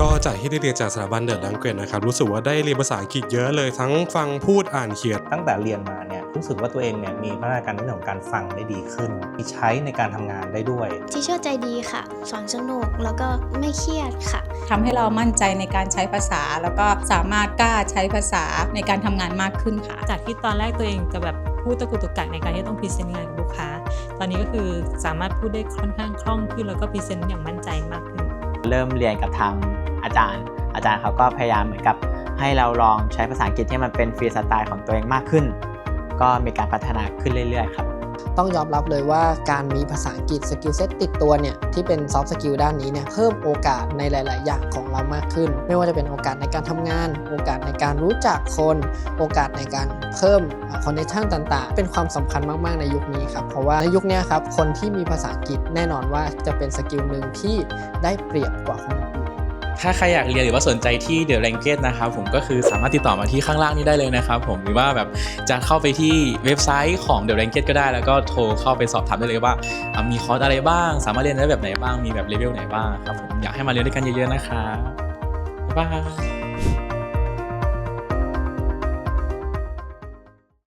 ก็จากที่ได้เรียนจากสถาบันเดอะลังเกตนะครับรู้สึกว่าได้เรียนภาษาอังกฤษเยอะเลยทั้งฟังพูดอ่านเขียน ตั้งแต่เรียนมาเนี่ยรู้สึกว่าตัวเองเนี่ยมีพัฒนาการในเรื่องของการฟังได้ดีขึ้น มีใช้ในการทำงานได้ด้วย ที่เชื่อใจดีค่ะ สอนสนุกแล้วก็ไม่เครียดค่ะ ทำให้เรามั่นใจในการใช้ภาษา แล้วก็สามารถกล้าใช้ภาษาในการทำงานมากขึ้นค่ะ จากที่ตอนแรกตัวเองจะแบบพูดตะกุกตะกักในการที่ต้องพรีเซนต์งานกับลูกค้า ตอนนี้ก็คือสามารถพูดได้ค่อนข้างคล่องขึ้นแล้วก็พรีเซนต์อย่างมั่นใจมากขึ้น เริ่มเรียนกับทางอาจารย์ อาจารย์เขาก็พยายามเหมือนกับให้เราลองใช้ภาษาอังกฤษที่มันเป็นฟรีสไตล์ของตัวเองมากขึ้น ก็มีการพัฒนาขึ้นเรื่อยๆครับ ต้องยอมรับเลยว่าการมีภาษาอังกฤษสกิลเซ็ตติดตัวเนี่ยที่เป็นซอฟต์สกิลด้านนี้เนี่ยเพิ่มโอกาสในหลาย ๆ อย่างของเรามากขึ้น ไม่ว่าจะเป็นโอกาสในการทำงาน โอกาสในการรู้จักคน โอกาสในการเพิ่มคอนเนคชั่นต่าง ๆ เป็นความสำคัญมาก ๆ ในยุคนี้ครับ เพราะว่าในยุคนี้ครับคนที่มีภาษาอังกฤษแน่นอนว่าจะเป็นสกิลหนึ่งที่ได้เปรียบกว่าคนอื่น ถ้าใครอยากเรียนหรือว่าสนใจที่เดอะแลงเกตนะครับผมก็คือสามารถติดต่อมาที่ข้างล่างนี้ได้เลยนะครับผมหรือว่าแบบจะเข้าไปที่เว็บไซต์ของเดอะแลงเกตก็ได้ แล้วก็โทรเข้าไปสอบถามได้เลยว่า มีคอร์สอะไรบ้าง สามารถเรียนได้แบบไหนบ้างมีแบบเลเวลไหนบ้างครับผมอยากให้มาเรียนด้วยกันเยอะๆนะครับบ๊ายบาย